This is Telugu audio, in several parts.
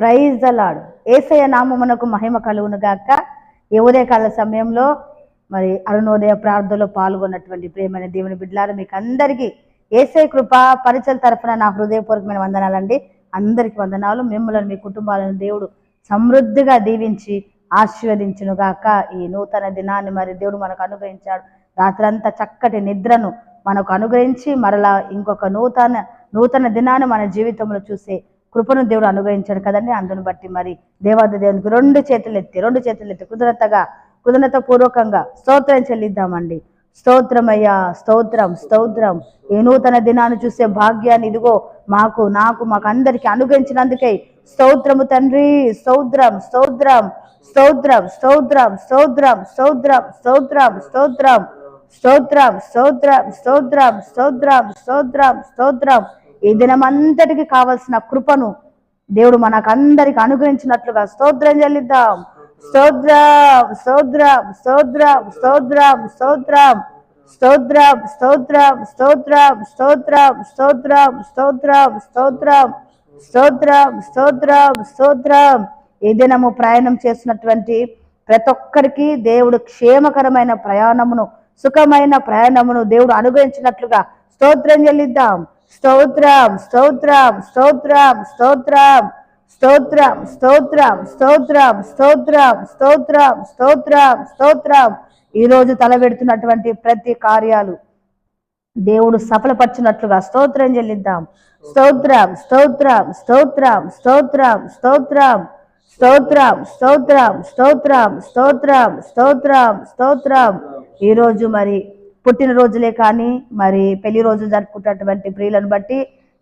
ప్రైజ్ దలాడు ఏసయ నామమునకు మహిమ కలుగును గాక. ఈ ఉదయకాల సమయంలో మరి అరుణోదయ ప్రార్థనలో పాల్గొన్నటువంటి ప్రేమైన దేవుని బిడ్డలారు మీకు అందరికీ ఏసై కృప పరిచయ తరఫున నా హృదయపూర్వకమైన వందనాలండి. అందరికీ వందనాలు. మిమ్మల్ని మీ కుటుంబాలను దేవుడు సమృద్ధిగా దీవించి ఆశీర్వదించును గాక. ఈ నూతన దినాన్ని మరి దేవుడు మనకు అనుగ్రహించాడు. రాత్రంతా చక్కటి నిద్రను మనకు అనుగ్రహించి మరలా ఇంకొక నూతన నూతన దినాన్ని మన జీవితంలో చూసే కృపను దేవుడు అనుగ్రహించాడు కదండి అందును బట్టి మరి దేవాది దేవునికి రెండు చేతులు ఎత్తి రెండు చేతులు ఎత్తి కుదరతగా కుదరత పూర్వకంగా స్తోత్రం చెల్లిద్దామండి స్తోత్రమయ్యా స్తోత్రం స్తోత్రం ఈ నూతన దినాన్ని చూసే భాగ్యాన్ని ఇదిగో మాకు నాకు మాకు అందరికి అనుగ్రహించినందుకై స్తోత్రము తండ్రి స్తోత్రం స్తోత్రం స్తోత్రం స్తోత్రం స్తోత్రం స్తోత్రం స్తోత్రం స్తోత్రం స్తోత్రం స్తోత్రం స్తోత్రం స్తోత్రం స్తోత్రం స్తోత్రం ఈ దినమంతటికి కావలసిన కృపను దేవుడు మనకందరికి అనుగ్రహించినట్లుగా స్తోత్రం చెల్లిద్దాం స్తోత్రం స్తోత్రం స్తోత్రం స్తోత్రం స్తోత్రం స్తోత్రం స్తోత్రం స్తోత్రం స్తోత్రం స్తోత్రం స్తోత్రం స్తోత్రం స్తోత్రం స్తోత్రం స్తోత్రం ఈ దినము ప్రయాణం చేసినటువంటి ప్రతి ఒక్కరికి దేవుడు క్షేమకరమైన ప్రయాణమును సుఖమైన ప్రయాణమును దేవుడు అనుగ్రహించినట్లుగా స్తోత్రం చెల్లిద్దాం స్తోత్రం స్తోత్రం స్తోత్రం స్తోత్రం స్తోత్రం స్తోత్రం స్తోత్రం స్తోత్రం స్తోత్రం స్తోత్రం స్తోత్రం ఈరోజు తలబెడుతున్నటువంటి ప్రతి కార్యాలు దేవుడు సఫలపరిచినట్లుగా స్తోత్రం చెల్లిద్దాం స్తోత్రం స్తోత్రం స్తోత్రం స్తోత్రం స్తోత్రం స్తోత్రం స్తోత్రం స్తోత్రం స్తోత్రం స్తోత్రం స్తోత్రం ఈరోజు మరి పుట్టినరోజులే కానీ మరి పెళ్ళి రోజులు జరుపుకున్నటువంటి ప్రియులను బట్టి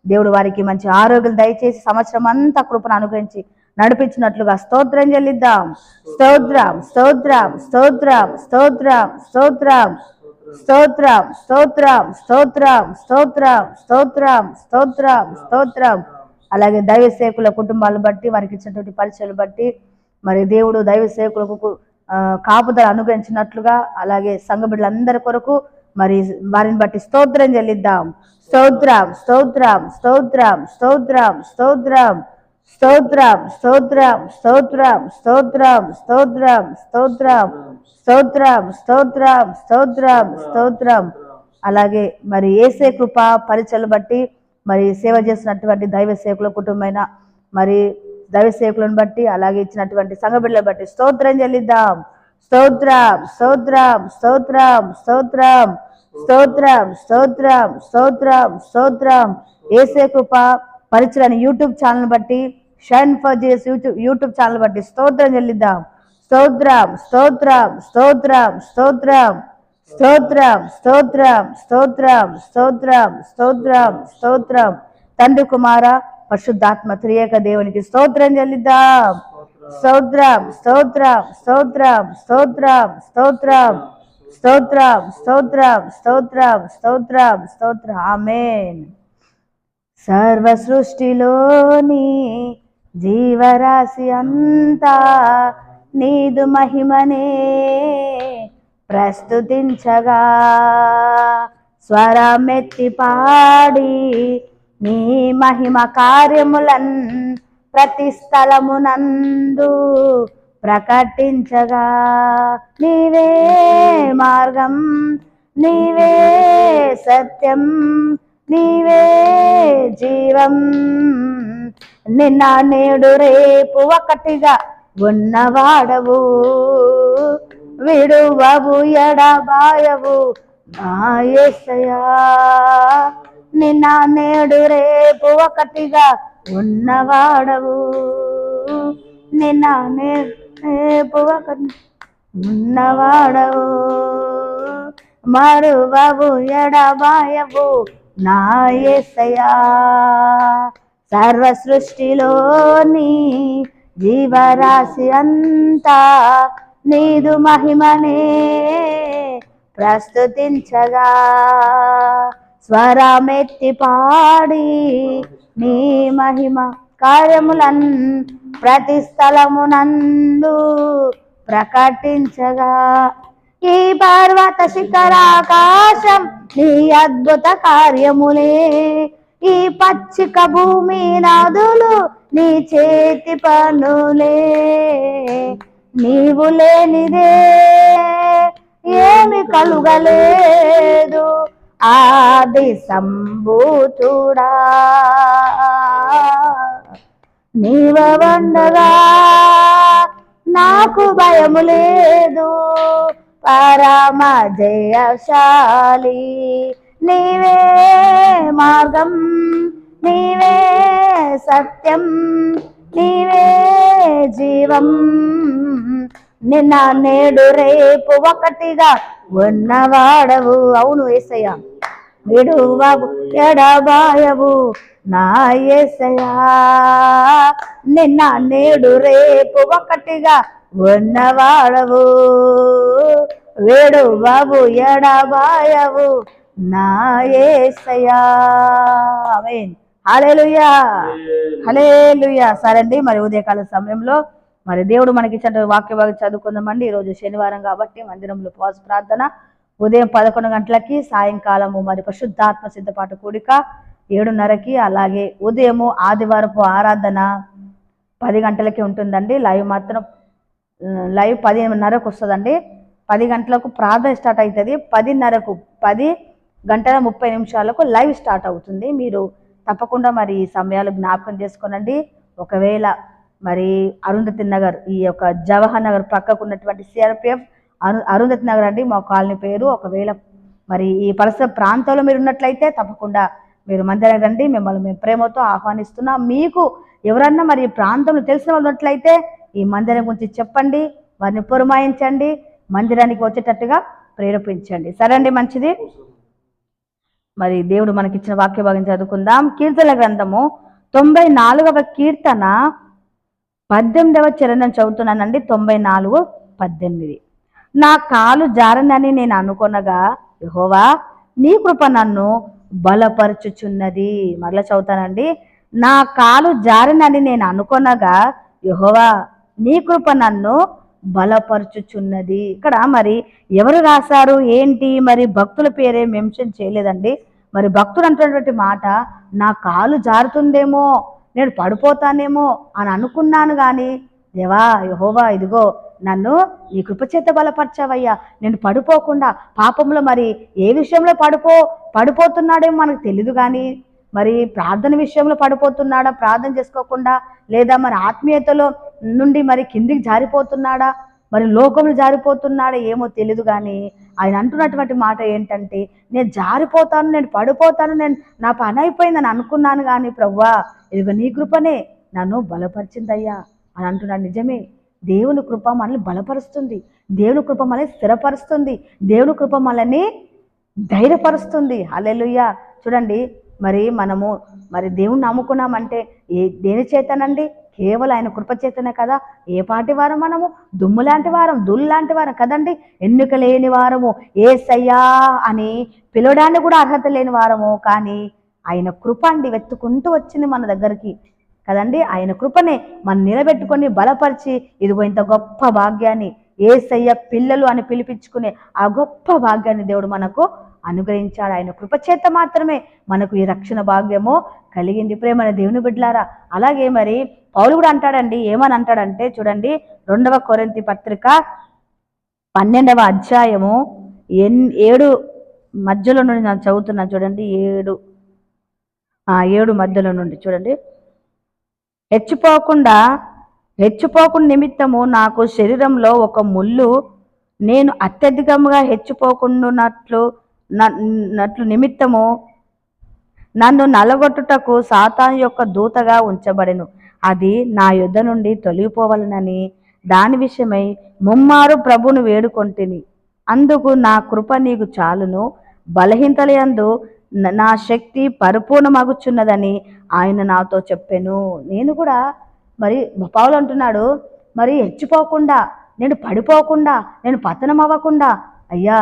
దేవుడు వారికి మంచి ఆరోగ్యం దయచేసి సంవత్సరం అంతా కృపను అనుగ్రహించి నడిపించినట్లుగా స్తోత్రం చెల్లిద్దాం స్తోత్రం స్తోత్రం స్తోత్రం స్తోత్రం స్తోత్రం స్తోత్రం స్తోత్రం స్తోత్రం స్తోత్రం స్తోత్రం స్తోత్రం స్తోత్రం అలాగే దైవ సేకుల కుటుంబాలను బట్టి వారికి ఇచ్చినటువంటి పరిచయాలు బట్టి మరి దేవుడు దైవ సేకులకు ఆ, కాపుదల అనుగ్రహించినట్లుగా అలాగే సంఘ బిడ్డలందరి కొరకు మరి వారిని బట్టి స్తోత్రం చెల్లిద్దాం స్తోత్రం స్తోత్రం స్తోత్రం స్తోత్రం స్తోత్రం స్తోత్రం స్తోత్రం స్తోత్రం స్తోత్రం స్తోత్రం స్తోత్రం స్తోత్రం స్తోత్రం స్తోత్రం స్తోత్రం అలాగే మరి ఏసే కృప పరిచయలు బట్టి మరి సేవ చేసినటువంటి దైవ సేవకుల కుటుంబమైన మరి దైవ సేవకులను బట్టి అలాగే ఇచ్చినటువంటి సంఘ బిడ్డలను బట్టి స్తోత్రం చెల్లిద్దాం స్తోత్రం స్తోత్రం స్తోత్రం స్తోత్రం స్తోత్రం స్తోత్రం స్తోత్రం స్తోత్రం ఏసే కృప పరిచయని యూట్యూబ్ ఛానల్ బట్టి shine for Jesus YouTube YouTube channel బట్టి స్తోత్రం చెల్లిద్దాం స్తోత్రం స్తోత్రం స్తోత్రం స్తోత్రం స్తోత్రం స్తోత్రం స్తోత్రం స్తోత్రం స్తోత్రం స్తోత్రం తండ్రి కుమార పరిశుద్ధాత్మ త్రియేక దేవునికి స్తోత్రం చెల్లిద్దాం స్తోత్రం స్తోత్రం స్తోత్రం స్తోత్రం స్తోత్రం స్తోత్రం స్తోత్రం స్తోత్రం స్తోత్రం స్తోత్రం. ఆమెన్. సర్వ సృష్టిలోని జీవరాశి అంతా నీదు మహిమనే ప్రస్తుతించగా. స్వరమెత్తి పాడి నీ మహిమ కార్యములన్ ప్రతి స్థలమునందు ప్రకటించగా నీవే మార్గం నీవే సత్యం నీవే జీవం. నిన్న నేడు రేపు ఒకటిగా ఉన్నవాడవు. విడువవు ఎడబాయవు మాయసయా నిన్న నేడు రేపు ఒకటిగా ఉన్నవాడవు. నిన్న నేడు రేపు ఉన్నవాడవు. మరువవు ఎడబాయవు నా సర్వ సృష్టిలోని జీవరాశి అంతా నీదు మహిమనే ప్రస్తుతించగా. స్వరమెత్తి పాడి నీ మహిమ కార్యములన్ ప్రతి స్థలమునందు ప్రకటించగా. ఈ పర్వత శిఖరాకాశం నీ అద్భుత కార్యములే. ఈ పచ్చిక భూమి నదులు నీ చేతి పనులే. నీవు లేనిదే ఏమి కలుగలేదు. ఆది సంభూతుడా. నీవ వండగా నాకు భయము లేదు. పరమ జయశాలి. నీవే మార్గం నీవే సత్యం నీవే జీవం. నిన్న నేడు రేపు ఒకటిగా ఉన్నవాడవు. అవును ఏసయ్య. విడువవు ఎడబాయవు నా ఏసయ్యా నిన్న నేడు రేపు ఒకటిగా ఉన్నవాడవు. వేడు బాబు ఎడబాయవు నా ఏసయ్యా ఆమేన్. హల్లెలూయా. హల్లెలూయా. సరే అండి మరి ఉదయకాల సమయంలో మరి దేవుడు మనకి ఇచ్చిన వాక్య భాగం చదువుకుందామండి. ఈరోజు శనివారం కాబట్టి మందిరంలో ఉపవాస ప్రార్థన. ఉదయం పదకొండు గంటలకి సాయంకాలము మరి పరిశుద్ధాత్మ సిద్ధపాటు కూడిక ఏడున్నరకి అలాగే ఉదయము ఆదివారపు ఆరాధన పది గంటలకి ఉంటుందండి. లైవ్ మాత్రం లైవ్ పదిన్నరకు వస్తుందండి. పది గంటలకు ప్రార్థన స్టార్ట్ అవుతుంది పదిన్నరకు పది గంటల ముప్పై నిమిషాలకు లైవ్ స్టార్ట్ అవుతుంది. మీరు తప్పకుండా మరి ఈ సమయాలు జ్ఞాపకం చేసుకోనండి. ఒకవేళ మరి అరుంధతి నగర్ ఈ యొక్క జవహర్ నగర్ పక్కకు ఉన్నటువంటి సిఆర్పిఎఫ్ అరు అరుంధతి నగర్ అండి మా కాలనీ పేరు. ఒకవేళ మరి ఈ పరిసర ప్రాంతంలో మీరు ఉన్నట్లయితే తప్పకుండా మీరు మందిరానికి రండి. మిమ్మల్ని మేము ప్రేమతో ఆహ్వానిస్తున్నాం. మీకు ఎవరన్నా మరి ఈ ప్రాంతంలో తెలిసిన వాళ్ళు ఉన్నట్లయితే ఈ మందిరం గురించి చెప్పండి. వారిని పురమాయించండి. మందిరానికి వచ్చేటట్టుగా ప్రేరేపించండి. సరే అండి మంచిది? మరి దేవుడు మనకిచ్చిన వాక్య భాగం చదువుకుందాం. కీర్తన గ్రంథము తొంభై నాలుగవ కీర్తన పద్దెనిమిదవ చరణం చదువుతున్నానండి. తొంభై నాలుగు పద్దెనిమిది. నా కాలు జారనని నేను అనుకొనగా యహోవా నీ కృప నన్ను బలపరచుచున్నది. మరలా చదువుతానండి. నా కాలు జారినని నేను అనుకొనగా యహోవా నీ కృప నన్ను బలపరచుచున్నది. ఇక్కడ మరి ఎవరు రాశారు? ఏంటి? మరి భక్తుల పేరే మెన్షన్ చేయలేదండి. మరి భక్తుడు అంటున్నటువంటి మాట నా కాలు జారుతుందేమో నేను పడిపోతానేమో అని అనుకున్నాను కానీ దేవా యహోవా ఇదిగో నన్ను నీ కృపచేత బలపరచావయ్యా. నేను పడిపోకుండా పాపంలో మరి ఏ విషయంలో పడిపో పడిపోతున్నాడేమో మనకు తెలియదు కానీ మరి ప్రార్థన విషయంలో పడిపోతున్నాడా ప్రార్థన చేసుకోకుండా లేదా మరి ఆత్మీయతలో నుండి మరి కిందికి జారిపోతున్నాడా మరి లోకంలో జారిపోతున్నాడా ఏమో తెలియదు కానీ ఆయన అంటున్నటువంటి మాట ఏంటంటే నేను జారిపోతాను నేను పడిపోతాను నేను నా పని అయిపోయిందని అనుకున్నాను కానీ ప్రవ్వా ఇదిగో నీ కృపనే నన్ను బలపరిచిందయ్యా అని అంటున్నాడు నిజమే. దేవుని కృప మనల్ని బలపరుస్తుంది. దేవుని కృప మనల్ని స్థిరపరుస్తుంది. దేవుని కృప మనల్ని ధైర్యపరుస్తుంది. అలెలుయ్య చూడండి మరి మనము మరి దేవుణ్ణి నమ్ముకున్నామంటే ఏ దేని చేతనండి? కేవలం ఆయన కృప చేతనే కదా. ఏ పాటి వారం మనము? దుమ్ము లాంటి వారం దుల్లు లాంటి వారం కదండి. ఎన్నిక లేని వారము? ఏసయ్యా అని పిలవడానికి కూడా అర్హత లేని వారము. కానీ ఆయన కృప అండి వెతుకుంటూ వచ్చింది మన దగ్గరికి. కదండి? ఆయన కృపనే మనం నిలబెట్టుకొని బలపరిచి ఇదిగో ఇంత గొప్ప భాగ్యాన్ని ఏసయ్య పిల్లలు అని పిలిపించుకునే ఆ గొప్ప భాగ్యాన్ని దేవుడు మనకు అనుగ్రహించాడు. ఆయన కృపచేత మాత్రమే మనకు ఈ రక్షణ భాగ్యము కలిగింది. ప్రేమైన దేవుని బిడ్డలారా అలాగే మరి పౌలు కూడా అంటాడండి ఏమని అంటాడంటే చూడండి రెండవ కొరంతి పత్రిక పన్నెండవ అధ్యాయము ఎన్ ఏడు మధ్యలో నుండి నేను చదువుతున్నాను చూడండి ఏడు ఏడు మధ్యలో నుండి చూడండి. హెచ్చిపోకుండా హెచ్చిపోకుండా నిమిత్తము నాకు శరీరంలో ఒక ముళ్ళు నేను అత్యధికంగా హెచ్చిపోకుండానట్లు నట్లు నిమిత్తము నన్ను నలగొట్టుటకు సాతాన్ యొక్క దూతగా ఉంచబడెను. అది నా యుద్ధ నుండి తొలగిపోవాలనని దాని విషయమై ముమ్మారు ప్రభును వేడుకొంటిని. అందుకు నా కృప నీకు చాలును. బలహీనతలందు నా శక్తి పరిపూర్ణమగుచున్నదని ఆయన నాతో చెప్పాను. నేను కూడా మరి పావులు అంటున్నాడు మరి హెచ్చిపోకుండా నేను పడిపోకుండా నేను పతనం అవ్వకుండా అయ్యా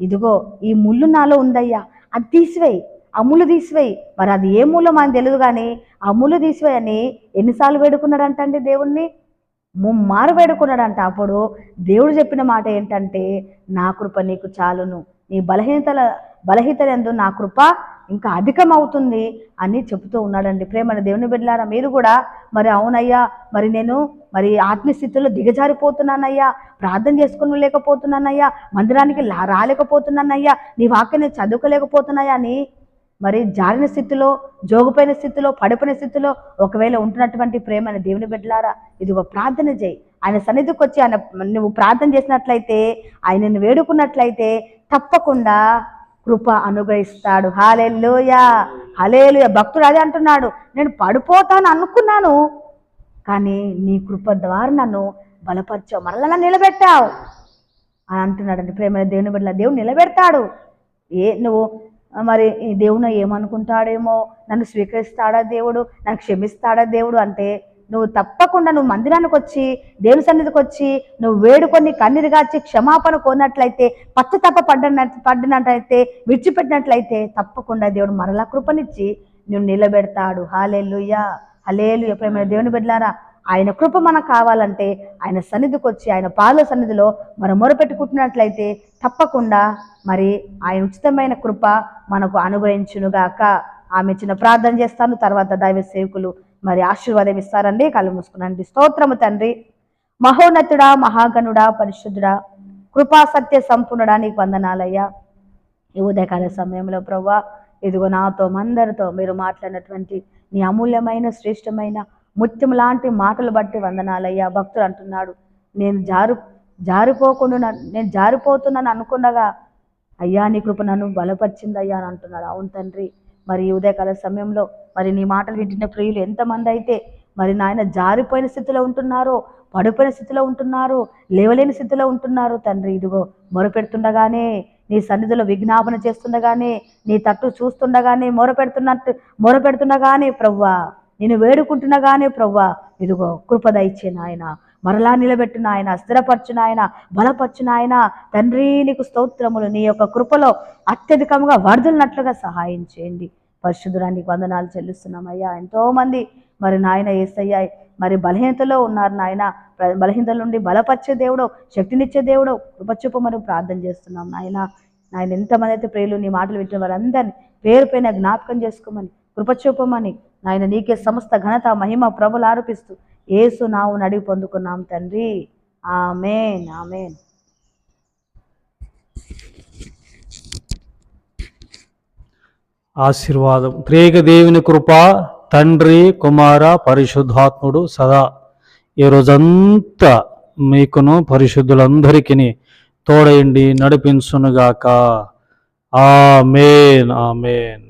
ఇదిగో ఈ ముళ్ళు నాలో ఉందయ్యా అది తీసివేయి అమ్ములు తీసివేయి. మరి అది ఏ ముళ్ళో మనకు తెలియదు కానీ అమ్ములు తీసివేయని ఎన్నిసార్లు వేడుకున్నాడంటండి దేవుణ్ణి? ముమ్మారు వేడుకున్నాడంట. అప్పుడు దేవుడు చెప్పిన మాట ఏంటంటే నా కృప నీకు చాలును. నీ బలహీనతల బలహీనతలందు నా కృప ఇంకా అధికం అవుతుంది అని చెబుతూ ఉన్నాడండి. ప్రేమని దేవుని బిడ్డలారా మీరు కూడా మరి అవునయ్యా మరి నేను మరి ఆత్మస్థితిలో దిగజారిపోతున్నానయ్యా ప్రార్థన చేసుకుని లేకపోతున్నానయ్యా మందిరానికి రాలేకపోతున్నానయ్యా నీ వాక్యాన్ని చదువుకోలేకపోతున్నాయా అని మరి జారిన స్థితిలో జోగుపోయిన స్థితిలో పడిపోయిన స్థితిలో ఒకవేళ ఉంటున్నటువంటి ప్రేమని దేవుని బిడ్డలారా ఇదిగో ప్రార్థన చేయి. ఆయన సన్నిధికి వచ్చి ఆయన నువ్వు ప్రార్థన చేసినట్లయితే ఆయనను వేడుకున్నట్లయితే తప్పకుండా కృప అనుగ్రహిస్తాడు. హాలెల్లోయా! హలేలుయ భక్తుడు అదే అంటున్నాడు. నేను పడిపోతాను అనుకున్నాను కానీ నీ కృప ద్వారా నన్ను బలపరిచావు. మరలా నన్ను నిలబెట్టావు అని అంటున్నాడండి. ప్రేమ దేవుని బిడ్డ దేవుడు నిలబెడతాడు. ఏ నువ్వు మరి ఈ దేవుని ఏమనుకుంటాడేమో? నన్ను స్వీకరిస్తాడా దేవుడు? నన్ను క్షమిస్తాడా దేవుడు? అంటే నువ్వు తప్పకుండా నువ్వు మందిరానికి వచ్చి దేవుని సన్నిధికి వచ్చి నువ్వు వేడుకొని కన్నీరు గార్చి క్షమాపణ కోనట్లయితే పశ్చాత్తాప పడ్డ పడినట్లయితే విడిచిపెట్టినట్లయితే తప్పకుండా దేవుడు మరలా కృపనిచ్చి నువ్వు నిలబెడతాడు. హాలేలుయ్యా హలేలు ఎప్పుడైనా దేవుని బిడ్డలారా ఆయన కృప మనకు కావాలంటే ఆయన సన్నిధికి వచ్చి ఆయన పాల సన్నిధిలో మనం మొరపెట్టుకుంటున్నట్లయితే తప్పకుండా మరి ఆయన ఉచితమైన కృప మనకు అనుగ్రహించునుగాక. ఆమె చిన్న ప్రార్థన చేస్తాను. తర్వాత దైవ సేవకులు మరి ఆశీర్వాదం ఇస్తారండి. కళ్ళు మూసుకునండి. స్తోత్రము తండ్రి. మహోన్నతుడా మహాగణుడా పరిశుద్ధుడా కృపా సత్య సంపూర్ణుడా నీకు వందనాలయ్యా. ఈ ఉదయకాల సమయంలో ప్రవ్వా ఇదిగో నాతో మందరితో మీరు మాట్లాడినటువంటి నీ అమూల్యమైన శ్రేష్టమైన ముత్యం లాంటి మాటలు బట్టి వందనాలయ్యా. భక్తుడు అంటున్నాడు నేను జారు జారిపోకుండా నన్ను- నేను జారిపోతున్నాను అనుకుండగా అయ్యా నీ కృప నన్ను బలపరిచింది అయ్యా అని అంటున్నాడు. అవును తండ్రి. మరి ఉదయకాల సమయంలో మరి నీ మాటలు వింటున్న ప్రియులు ఎంతమంది అయితే మరి నాయన జారిపోయిన స్థితిలో ఉంటున్నారో పడిపోయిన స్థితిలో ఉంటున్నారు లేవలేని స్థితిలో ఉంటున్నారు తండ్రి ఇదిగో మొరపెడుతుండగానే నీ సన్నిధిలో విజ్ఞాపన చేస్తుండగానే నీ తట్టు చూస్తుండగానే మొరపెడుతున్నట్టు మొరపెడుతుండగానే ప్రవ్వా నేను వేడుకుంటున్నగానే ప్రవ్వా ఇదిగో కృపద ఇచ్చే నాయన. మరలా నిలబెట్టిన ఆయన స్థిరపరచిన ఆయన బలపరచిన ఆయన. తండ్రి నీకు స్తోత్రములు. నీ యొక్క కృపలో అత్యధికంగా వరదలినట్లుగా సహాయం చేయండి. పరిశుద్ధురానికి వందనాలు చెల్లిస్తున్నామయ్యా ఎంతోమంది మరి నాయన ఏసయ్యా మరి బలహీనతలో ఉన్నారు నాయన. ప్ర- బలహీనతల నుండి బలపరిచే దేవుడు శక్తినిచ్చే దేవుడు కృపచూపమని ప్రార్థన చేస్తున్నాం నాయన. నాయన ఎంతమంది అయితే ప్రియులు నీ మాటలు వింటున్న వారందరినీ పేరు పైన జ్ఞాపకం చేసుకోమని కృపచూపమని నాయన నీకే సమస్త ఘనత మహిమ ప్రభులు ఆరోపిస్తూ ఏసు నావు నడిగి పొందుకున్నాం తండ్రి. Amen amen. ఆశీర్వాదం. త్రేక దేవుని కృప తండ్రి కుమార పరిశుద్ధాత్ముడు సదా ఈ రోజంతా మీకును పరిశుద్ధులందరికీ తోడయండి నడిపించునుగాక. Amen amen.